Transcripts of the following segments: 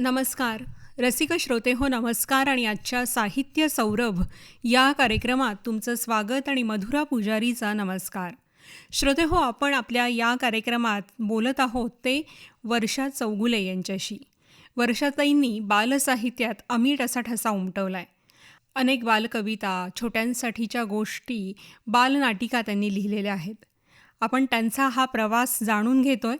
नमस्कार. रसिक श्रोते हो नमस्कार आणि आजच्या साहित्य सौरभ या कार्यक्रमात तुमचं स्वागत आणि मधुरा पुजारीचा नमस्कार. श्रोते हो आपण आपल्या या कार्यक्रमात बोलत आहोत ते वर्षा चौगुले यांच्याशी. वर्षाताईंनी बालसाहित्यात अमीट असा ठसा उमटवला आहे अनेक बालकविता छोट्यांसाठीच्या गोष्टी बालनाटिका त्यांनी लिहिलेल्या आहेत. आपण त्यांचा हा प्रवास जाणून घेतोय.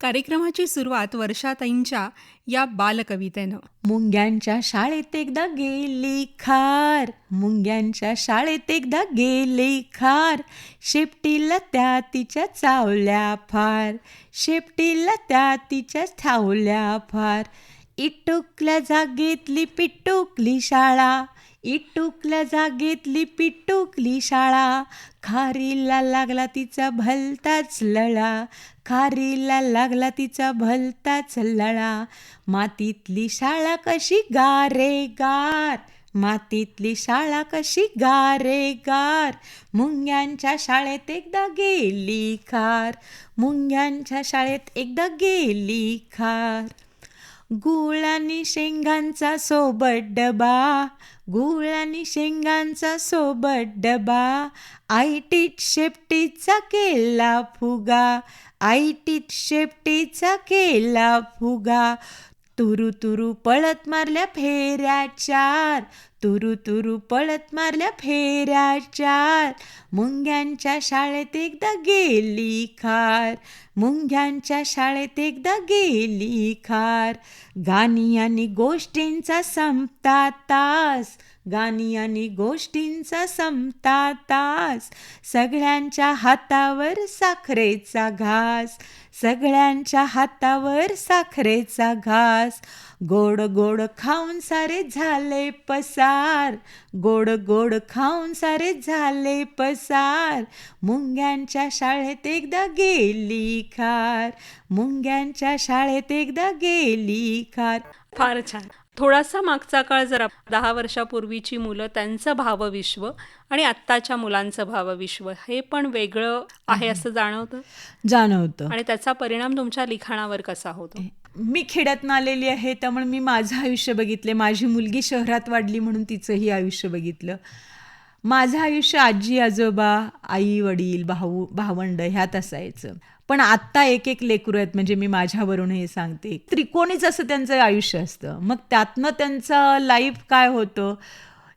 कार्यक्रमाची सुरुवात वर्षाताईंच्या या बालकवितेनं. मुंग्यांच्या शाळेत एकदा गेली खार. मुंग्यांच्या शाळेत एकदा गेली खार. शेपटीला त्या तिच्या चावल्या फार. शेपटीला त्या तिच्या थावल्या फार. इटुकल्या जागेतली पिटुकली शाळा. इटुकल्या जागेतली पिटुकली शाळा. खारीला लागला तिचा भलताच लळा. खारीला लागला तिचा भलताच लळा. मातीतली शाळा कशी गारे गार. मातीतली शाळा कशी गारे गार. मुंग्यांच्या शाळेत एकदा गेली खार. मुंग्यांच्या शाळेत एकदा गेली खार. गुळ आणि शेंगांचा सोबत डबा. गुळ आणि शेंगांचा सोबत डबा. आयटीत शेपटीचा केला फुगा. आयटीत शेपटीचा केला फुगा. तुरु तुरु पळत मारल्या फेऱ्या चार. तुरु तुरु पळत मारल्या फेऱ्या चार मुंग्यांच्या शाळेत एकदा गेली खार. मुंग्यांच्या शाळेत एकदा गेली खार. गाणी आणि गोष्टींचा संपता तास. गाणी आणि गोष्टींचा संपता तास. सगळ्यांच्या हातावर साखरेचा घास. सगळ्यांच्या हातावर साखरेचा घास. गोड गोड खाऊन सारे झाले पसार. गोड गोड खाऊन सारे झाले पसार. मुंग्यांच्या शाळेत एकदा गेली खार. मुंग्यांच्या शाळेत एकदा गेली खार. फार छान. थोडासा मागचा काळ जरा दहा वर्षापूर्वीची मुलं त्यांचं भावविश्व आणि आत्ताच्या मुलांचं भावविश्व हे पण वेगळं आहे असं जाणवतं? जाणवतं. आणि त्याचा परिणाम तुमच्या लिखाणावर कसा होतो? मी खेड्यातनं आलेली आहे त्यामुळे मी माझं आयुष्य बघितले माझी मुलगी शहरात वाढली म्हणून तिचंही आयुष्य बघितलं. माझं आयुष्य आजी आजोबा आई वडील भाऊ भावंड ह्यात असायचं. पण आत्ता एक एक लेकरू आहेत म्हणजे मी माझ्यावरून हे सांगते. त्रिकोणीच असं त्यांचं आयुष्य असतं. मग त्यातनं त्यांचं लाईफ काय होतं?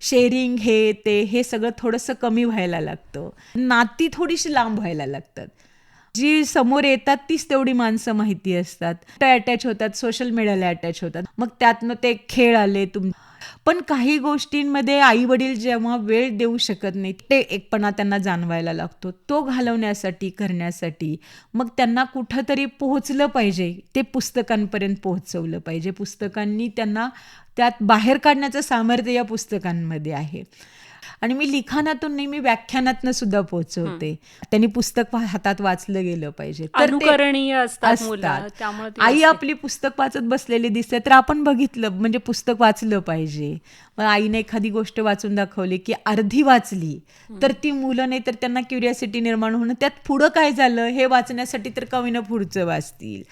शेअरिंग हे ते हे सगळं थोडंसं कमी व्हायला लागतं. नाती थोडीशी लांब व्हायला लागतात. जी समोर येतात तीच तेवढी माणसं माहिती असतात. ते अटॅच होतात सोशल मीडियाला अटॅच होतात. मग त्यातनं ते खेळ आले तुम पण काही गोष्टींमध्ये आई वडील जेव्हा वेळ देऊ शकत नाही ते एकपणा त्यांना जाणवायला लागतो. तो घालवण्यासाठी करण्यासाठी मग त्यांना कुठंतरी पोहोचलं पाहिजे ते पुस्तकांपर्यंत पोहोचवलं पाहिजे. पुस्तकांनी त्यांना त्यात बाहेर काढण्याचं सामर्थ्य या पुस्तकांमध्ये आहे. आणि मी लिखाणातून नाही मी व्याख्यानातनं सुद्धा पोहोचवते. त्यांनी पुस्तक हातात वाचलं गेलं पाहिजे. तर आई. आपली पुस्तक वाचत बसलेली दिसते तर आपण बघितलं म्हणजे पुस्तक वाचलं पाहिजे. मग आईने एखादी गोष्ट वाचून दाखवली की अर्धी वाचली तर ती मुलं नाही तर त्यांना क्युरियासिटी निर्माण होणं त्यात पुढं काय झालं हे वाचण्यासाठी तर कवीनं पुढचं वाचतील.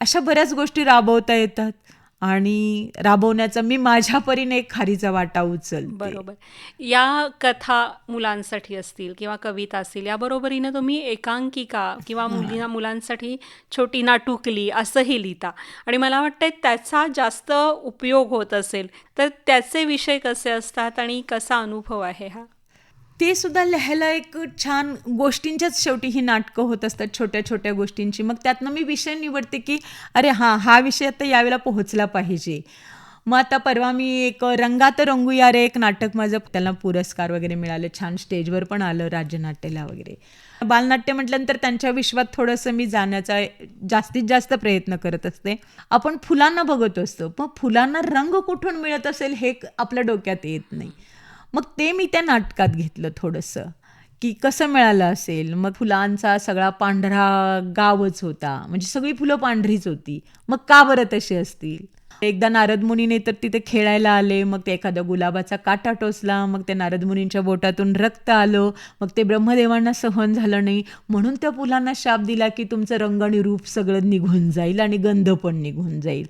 अशा बऱ्याच गोष्टी राबवता येतात. आणि राबवण्याचा मी माझ्या परीने एक खारीचा वाटा उचलते. बरोबर. या कथा मुलांसाठी असतील किंवा कविता असतील या बरोबरीनं तुम्ही एकांकिका किंवा मुलींना मुलांसाठी छोटी नाटुकली असंही लिहिता. आणि मला वाटतं त्याचा जास्त उपयोग होत असेल तर त्याचे विषय कसे असतात आणि कसा अनुभव आहे हा? ते सुद्धा लिहायला एक छान गोष्टींच्याच शेवटी ही नाटकं होत असतात छोट्या छोट्या गोष्टींची. मग त्यातनं मी विषय निवडते की अरे हां हा विषय आता यावेळेला पोहोचला पाहिजे. मग आता परवा मी एक रंगात रंगूया रे एक नाटक माझं त्याला पुरस्कार वगैरे मिळाले छान स्टेजवर पण आलं राज्यनाट्याला वगैरे. बालनाट्य म्हटल्यानंतर त्यांच्या विश्वात थोडंसं मी जाण्याचा जास्तीत जास्त प्रयत्न करत असते. आपण फुलांना बघत असतो मग फुलांना रंग कुठून मिळत असेल हे आपल्या डोक्यात येत नाही. मग ते मी त्या नाटकात घेतलं थोडंसं की कसं मिळालं असेल. मग फुलांचा सगळा पांढरा गावच होता. म्हणजे सगळी फुलं पांढरीच होती. मग का बरं तशी असतील? एकदा नारद मुनीने तर तिथे खेळायला आले. मग ते एखाद्या गुलाबाचा काटा टोचला. मग त्या नारद मुनींच्या बोटातून रक्त आलं. मग ते ब्रह्मदेवांना सहन झालं नाही. म्हणून त्या फुलांना शाप दिला की तुमचं रंग आणि रूप सगळं निघून जाईल आणि गंध पण निघून जाईल.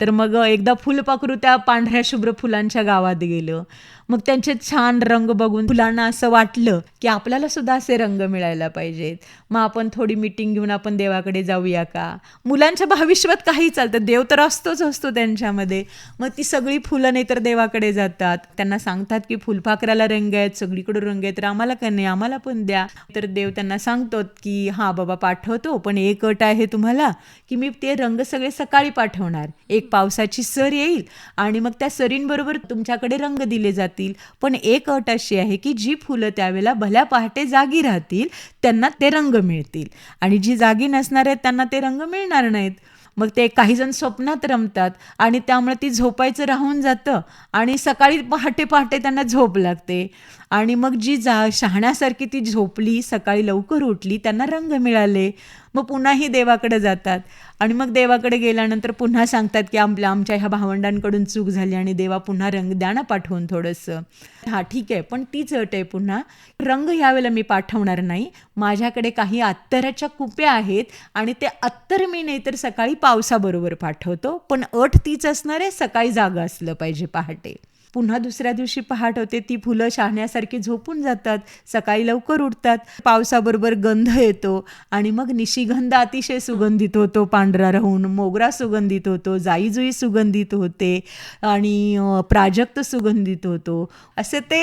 तर मग एकदा फुलपाखरू त्या पांढऱ्या शुभ्र फुलांच्या गावात गेलं. मग त्यांचे छान रंग बघून फुलांना असं वाटलं की आपल्याला सुद्धा असे रंग मिळायला पाहिजेत. मग आपण थोडी मिटिंग घेऊन आपण देवाकडे जाऊया का? मुलांच्या भविष्यात काही चालतं. देव तर असतोच असतो त्यांच्यामध्ये. मग ती सगळी फुलं नाही तर देवाकडे जातात. त्यांना सांगतात की फुलपाखराला रंग आहेत सगळीकडे रंग आहेत तर आम्हाला का नाही? आम्हाला पण द्या. तर देव त्यांना सांगतो की हां बाबा पाठवतो. पण एक अट आहे तुम्हाला की मी ते रंग सगळे सकाळी पाठवणार. एक पावसाची सर येईल आणि मग त्या सरींबरोबर तुमच्याकडे रंग दिले जातात. राहतील पण एक अट अशी आहे की जी फुलं त्यावेळेला भल्या पहाटे जागी राहतील त्यांना ते रंग मिळतील. आणि जी जागी नसणार आहेत त्यांना ते रंग मिळणार नाहीत. मग ते काही जण स्वप्नात रमतात आणि त्यामुळे ती झोपायचं राहून जातं आणि सकाळी पहाटे पहाटे त्यांना झोप लागते. आणि मग जी जा शहाण्यासारखी ती झोपली सकाळी लवकर उठली त्यांना रंग मिळाले. मग पुन्हाही देवाकडे जातात. आणि मग देवाकडे गेल्यानंतर पुन्हा सांगतात की आपल्या आमच्या ह्या भावंडांकडून चूक झाली आणि देवा पुन्हा रंग द्या ना पाठवून थोडंसं. हां ठीक आहे पण तीच अट आहे पुन्हा. रंग ह्यावेळेला मी पाठवणार नाही. माझ्याकडे काही अत्तराच्या कुप्या आहेत आणि ते अत्तर मी नाही तर सकाळी पावसाबरोबर पाठवतो. पण अट तीच असणार आहे सकाळी जागा असलं पाहिजे पहाटे. पुन्हा दुसऱ्या दिवशी पहाट होते. ती फुलं शहाण्यासारखी झोपून जातात. सकाळी लवकर उठतात. पावसाबरोबर गंध येतो आणि मग निशिगंध अतिशय सुगंधित होतो. पांढरा राहून मोगरा सुगंधित होतो. जाईजुई सुगंधित होते आणि प्राजक्त सुगंधित होतो. असे ते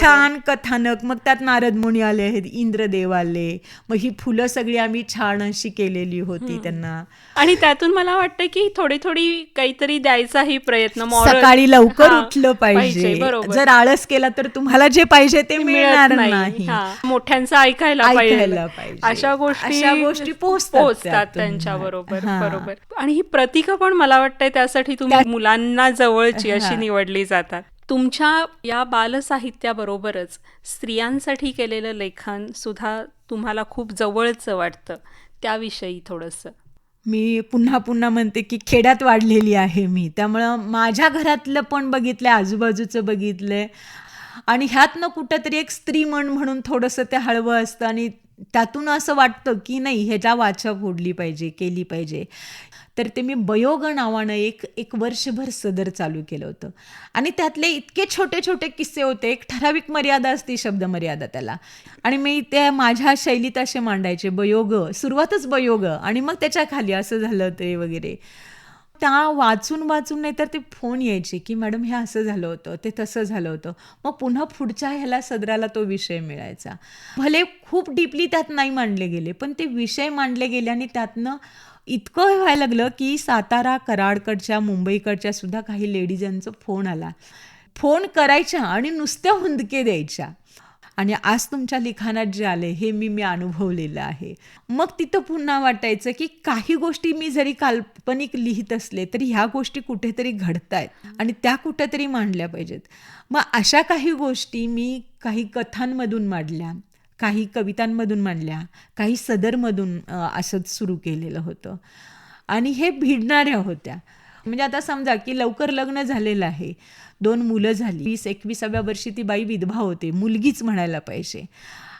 छान कथानक. मग त्यात नारद मुनी आले आहेत इंद्रदेव आले. मग ही फुलं सगळी आम्ही छान अशी केलेली होती त्यांना. आणि त्यातून मला वाटतं की थोडी थोडी काहीतरी द्यायचाही प्रयत्न. सकाळी लवकर उठलं पाहिजे. जर आळस केला तर तुम्हाला जे पाहिजे ते मिळणार नाही. मोठ्यांचं ऐकायला पाहिजे. अशा गोष्टी अशा गोष्टी पोहोचतात. त्यांच्या बरोबर. बरोबर. आणि ही प्रतीक पण मला वाटतंय त्यासाठी तुम्ही मुलांना जवळची अशी. निवडली जातात. तुमच्या या बालसाहित्याबरोबरच स्त्रियांसाठी केलेलं लेखन सुद्धा तुम्हाला खूप जवळचं वाटतं. त्याविषयी थोडंसं. मी पुन्हा पुन्हा म्हणते की खेड्यात वाढलेली आहे मी. त्यामुळं माझ्या घरातलं पण बघितलंय आजूबाजूचं बघितलंय. आणि ह्यातनं कुठंतरी एक स्त्री म्हण म्हणून थोडंसं ते हळवं असतं आणि त्यातून असं वाटतं की नाही ह्याच्या वाचा फोडली पाहिजे केली पाहिजे. तर ते मी बयोग नावानं एक एक वर्षभर सदर चालू केलं होतं. आणि त्यातले इतके छोटे छोटे किस्से होते. एक ठराविक मर्यादा असती शब्द मर्यादा त्याला. आणि मी त्या माझ्या शैलीत असे मांडायचे बयोग सुरुवातच बयोग. आणि मग त्याच्याखाली असं झालं ते वगैरे. त्या वाचून वाचून नाही तर ते फोन यायचे की मॅडम हे असं झालं होतं ते तसं झालं होतं. मग पुन्हा पुढच्या ह्याला सदराला तो विषय मिळायचा. भले खूप डीपली त्यात नाही मांडले गेले पण ते विषय मांडले गेले आणि त्यातनं इतकं व्हायला लागलं की सातारा कराडकडच्या मुंबईकडच्या सुद्धा काही लेडीजांचा फोन आला. फोन करायच्या आणि नुसत्या हुंदके द्यायच्या. आणि आज तुमच्या लिखाणात जे आले हे मी मी अनुभवलेलं आहे. मग तिथं पुन्हा वाटायचं की काही गोष्टी मी जरी काल्पनिक लिहित असले तरी ह्या गोष्टी कुठेतरी घडतायत आणि त्या कुठेतरी मांडल्या पाहिजेत. मग अशा काही गोष्टी मी काही कथांमधून मांडल्या. काही कवितांमधून मांडल्या काही सदरमधून असंच सुरू केलेलं होतं. आणि हे भिडणाऱ्या होत्या. म्हणजे आता समजा की लवकर लग्न झालेलं आहे. दोन मुलं झाली. वीस एकविसाव्या वर्षी ती बाई विधवा होते. मुलगीच म्हणायला पाहिजे.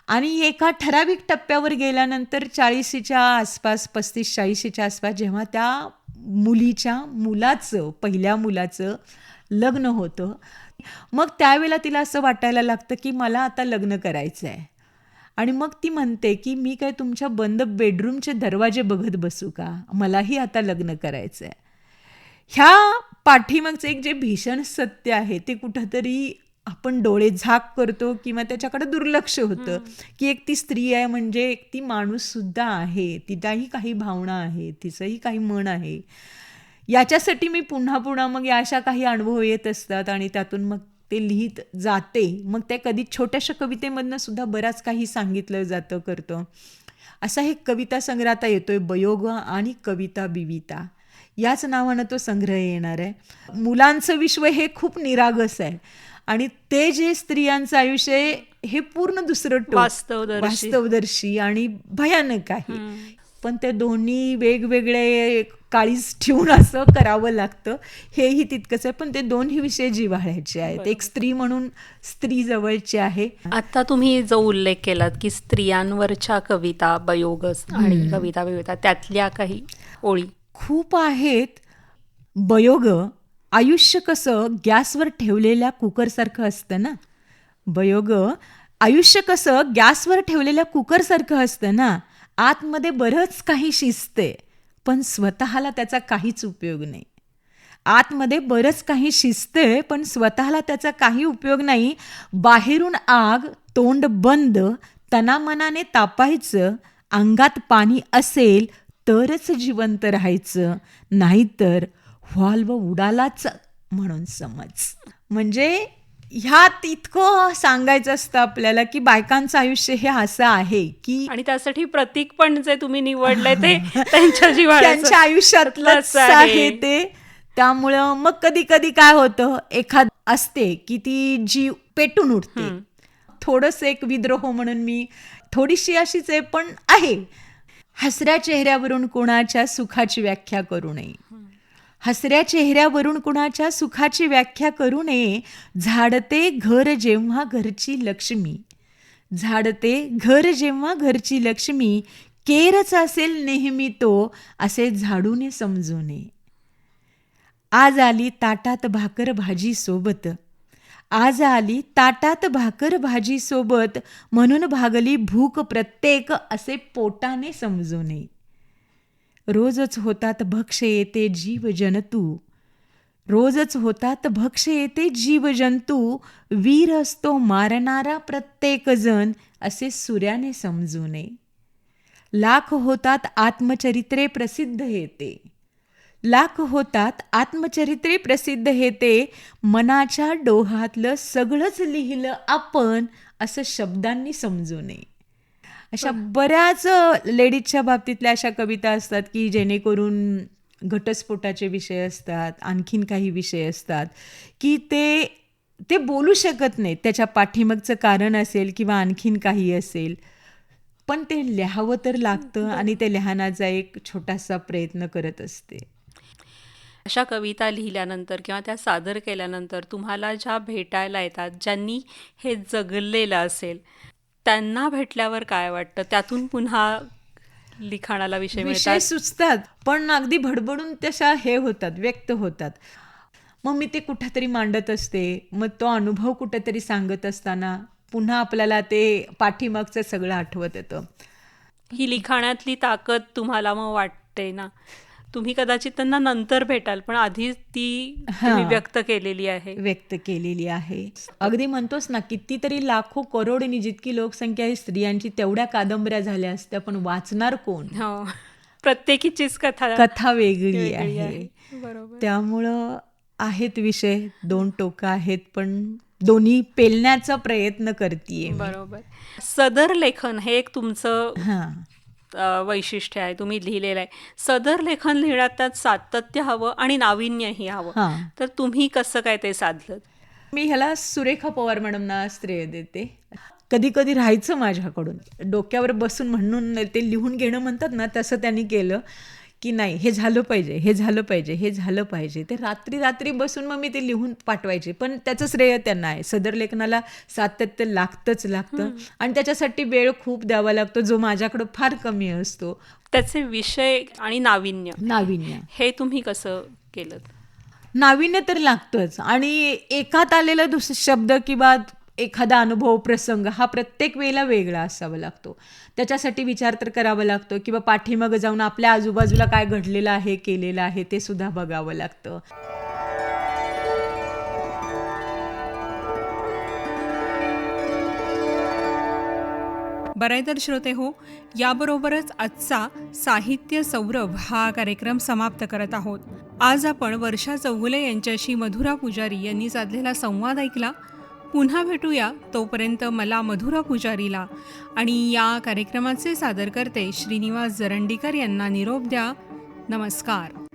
आणि एका ठराविक टप्प्यावर गेल्यानंतर चाळीशीच्या आसपास पस्तीस चाळीशीच्या आसपास जेव्हा त्या मुलीच्या मुलाचं पहिल्या मुलाचं लग्न होतं मग त्यावेळेला तिला असं वाटायला लागतं की मला आता लग्न करायचं आहे आणि मग ती म्हणते की मी काय तुमच्या बंद बेडरूमचे दरवाजे बघत बसू का? मलाही आता लग्न करायचं आहे ह्या पाठीमागचं एक जे भीषण सत्य आहे ते कुठंतरी आपण डोळे झाक करतो किंवा त्याच्याकडे दुर्लक्ष होतं. की एक ती स्त्री आहे म्हणजे एक ती माणूस सुद्धा आहे तिच्याही काही भावना आहे तिचंही काही मन आहे. याच्यासाठी मी पुन्हा पुन्हा मग या अशा काही अनुभव येत असतात आणि त्यातून मग ते लिहित जाते. मग त्या कधी छोट्याशा कवितेमधनं सुद्धा बराच काही सांगितलं जातं करतं. असा एक कविता संग्रह आता येतोय बयोग आणि कविता बिविता. याच नावानं तो संग्रह येणार आहे. मुलांचं विश्व हे खूप निरागस आहे. आणि ते जे स्त्रियांचं आयुष्य हे पूर्ण दुसरं. वास्तवदर्शी. आणि भयानक आहे. पण ते दोन्ही वेगवेगळे काळीज ठेवून असं करावं लागतं. हेही तितकंच आहे. पण ते दोन्ही विषय जिव्हाळ्याचे आहेत. एक स्त्री म्हणून स्त्री जवळची आहे. आता तुम्ही जो उल्लेख केलात की स्त्रियांवरच्या कविता बयोगस आणि कविता बिविता त्यातल्या काही ओळी. खूप आहेत. बयोग आयुष्य कसं गॅसवर ठेवलेल्या कुकरसारखं असतं ना? बयोग आयुष्य कसं गॅसवर ठेवलेल्या कुकरसारखं असतं ना? आतमध्ये बरंच काही शिजते पण स्वतःला त्याचा काहीच उपयोग नाही. आतमध्ये बरंच काही शिजते पण स्वतःला त्याचा काही उपयोग नाही. बाहेरून आग तोंड बंद तनामनाने तापायचं अंगात पाणी असेल तरच जिवंत राहायचं नाहीतर व्हॉल्व उडालाच म्हणून समज. म्हणजे ह्यात इतकं सांगायचं असतं आपल्याला की बायकांचं आयुष्य हे असं आहे की आणि त्यासाठी प्रतीक पण जे तुम्ही निवडलंय ते त्यांच्या जिव्हाळ्याचं त्यांच्या आयुष्यातलंच आहे. ते. त्यामुळं मग कधी कधी काय होतं एखाद असते की ती जीव पेटून उठते. थोडस एक विद्रोह म्हणून मी थोडीशी अशीच आहे पण आहे. हसऱ्या चेहऱ्यावरून कोणाच्या सुखाची व्याख्या करू नये. हसऱ्या चेहऱ्यावरून कुणाच्या सुखाची व्याख्या करू नये. झाडते घर जेव्हा घरची लक्ष्मी. झाडते घर जेव्हा घरची लक्ष्मी. केरच असेल नेहमी तो असे झाडूने समजू नये. आज आली ताटात भाकर भाजी सोबत. आज आली ताटात भाकर भाजी सोबत. म्हणून भागली भूक प्रत्येक असे पोटाने समजू नये. रोजच होतात भक्ष येते जीव जंतू रोजच होतात भक्ष येते जीव जंतू वीर असतो मारणारा प्रत्येक जण असे सूर्याने समजू नये. लाख होतात आत्मचरित्रे प्रसिद्ध येते. लाख होतात आत्मचरित्रे प्रसिद्ध येते. मनाच्या डोहातलं सगळंच लिहिलं आपण असं शब्दांनी समजू नये. अशा बऱ्याच लेडीजच्या बाबतीतल्या अशा कविता असतात की जेणेकरून घटस्फोटाचे विषय असतात आणखीन काही विषय असतात की ते ते बोलू शकत नाहीत. त्याच्या पाठीमागचं कारण असेल किंवा आणखीन काही असेल. पण ते लिहावं तर लागतं आणि ते लिहाणाचा एक छोटासा प्रयत्न करत असते. अशा कविता लिहिल्यानंतर किंवा त्या सादर केल्यानंतर तुम्हाला ज्या भेटायला येतात ज्यांनी हे जगलेलं असेल त्यांना भेटल्यावर काय वाटतं? त्यातून पुन्हा लिखाणाला विषय विषय सुचतात पण अगदी भडबडून तशा हे होतात व्यक्त होतात. मग मी ते कुठेतरी मांडत असते मग तो अनुभव कुठेतरी सांगत असताना पुन्हा आपल्याला ते पाठीमागचं सगळं आठवत येतं. ही लिखाणातली ताकद तुम्हाला मग वाटते ना? तुम्ही कदाचित त्यांना नंतर भेटाल पण आधी ती तुम्ही. व्यक्त केलेली आहे. व्यक्त केलेली आहे. अगदी म्हणतोस ना कितीतरी लाखो करोडनी जितकी लोकसंख्या आहे स्त्रियांची तेवढ्या कादंबऱ्या झाल्या असत्या पण वाचणार कोण? हो. प्रत्येकीचीच कथा कथा वेगळी आहे. बरोबर. त्यामुळं आहेत विषय दोन टोकं आहेत पण दोन्ही पेलण्याचा प्रयत्न करतीये मी. बरोबर. सदर लेखन हे एक तुमचं वैशिष्ट्य आहे तुम्ही लिहिलेलं आहे. सदर लेखन लिहिण्यात त्यात सातत्य हवं आणि नाविन्यही हवं. तर तुम्ही कसं काय ते साधलं? मी ह्याला सुरेखा पवार मॅडमना श्रेय देते. कधी कधी राहायचं माझ्याकडून. डोक्यावर बसून म्हणून ते लिहून घेणं म्हणतात ना तसं त्यांनी केलं. की नाही हे झालं पाहिजे हे झालं पाहिजे हे झालं पाहिजे. ते रात्री रात्री बसून मग मी ते लिहून पाठवायचे. पण त्याचं श्रेय त्यांना आहे. सदर लेखनाला सातत्य लागतंच लागतं आणि त्याच्यासाठी वेळ खूप द्यावा लागतो जो माझ्याकडं फार कमी असतो. त्याचे विषय आणि नाविन्य. नाविन्य. हे तुम्ही कसं केलं नाविन्य तर लागतंच. आणि एकात आलेला दुस शब्द किंवा एखादा अनुभव प्रसंग हा प्रत्येक वेळेला वेगळा असावा लागतो. त्याच्यासाठी विचार तर करावा लागतो किंवा पाठीमागं जाऊन आपल्या आजूबाजूला काय घडलेलं आहे केलेलं आहे ते सुद्धा बघावं लागतं. बरं आहे तर श्रोते हो याबरोबरच आजचा साहित्य सौरभ हा कार्यक्रम समाप्त करत आहोत. आज आपण वर्षा चौगुले यांच्याशी मधुरा पुजारी यांनी साधलेला संवाद ऐकला. पुन्हा भेटूया तोपर्यंत मला मधुरा पुजारीला. आणि या कार्यक्रमाचे सादरकर्ते श्रीनिवास जरंडीकर यांना निरोप द्या. नमस्कार.